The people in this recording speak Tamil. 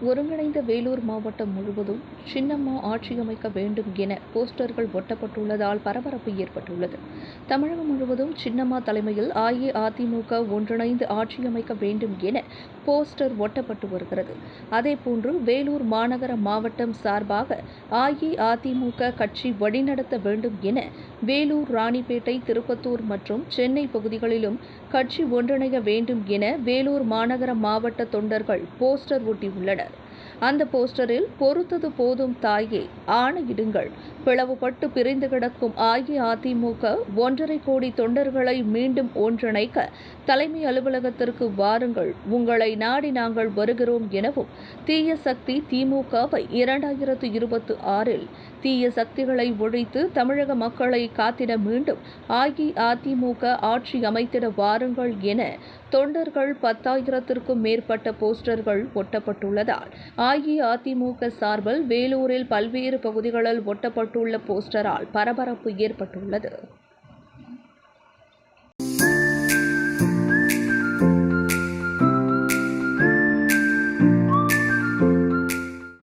ஒருங்கிணைந்த வேலூர் மாவட்டம் முழுவதும் சின்னம்மா ஆட்சி அமைக்க வேண்டும் என போஸ்டர்கள் ஒட்டப்பட்டுள்ளதால் பரபரப்பு ஏற்பட்டுள்ளது. தமிழகம் முழுவதும் சின்னம்மா தலைமையில் அஇஅதிமுக ஒன்றிணைந்து ஆட்சி அமைக்க வேண்டும் என போஸ்டர் ஒட்டப்பட்டு வருகிறது. அதேபோன்று வேலூர் மாநகர மாவட்டம் சார்பாக அஇஅதிமுக கட்சி வழிநடத்த வேண்டும் என வேலூர் ராணிப்பேட்டை திருப்பத்தூர் மற்றும் சென்னை பகுதிகளிலும் கட்சி ஒன்றிணைய வேண்டும் என வேலூர் மாநகர மாவட்ட தொண்டர்கள் போஸ்டர் ஒட்டியுள்ளனர். அந்த போஸ்டரில் பொறுத்தது போதும் தாயே ஆணையிடுங்கள் பிளவுபட்டு பிரிந்து கிடக்கும் அஇஅதிமுக ஒன்றரை கோடி தொண்டர்களை மீண்டும் ஒன்றிணைக்க தலைமை அலுவலகத்திற்கு வாருங்கள். உங்களை நாடி நாங்கள் வருகிறோம் எனவும் தீய சக்தி திமுகவை இரண்டாயிரத்து இருபத்தி ஆறில் தீய சக்திகளை ஒழித்து தமிழக மக்களை காத்திட மீண்டும் அஇஅதிமுக ஆட்சி அமைத்திட வாருங்கள் என தொண்டர்கள் பத்தாயிரத்திற்கும் மேற்பட்ட போஸ்டர்கள் ஒட்டப்பட்டுள்ளதால் அஇஅதிமுக சார்பில் வேலூரில் பல்வேறு பகுதிகளில் ஒட்டப்பட்டுள்ள போஸ்டரால் பரபரப்பு ஏற்பட்டுள்ளது.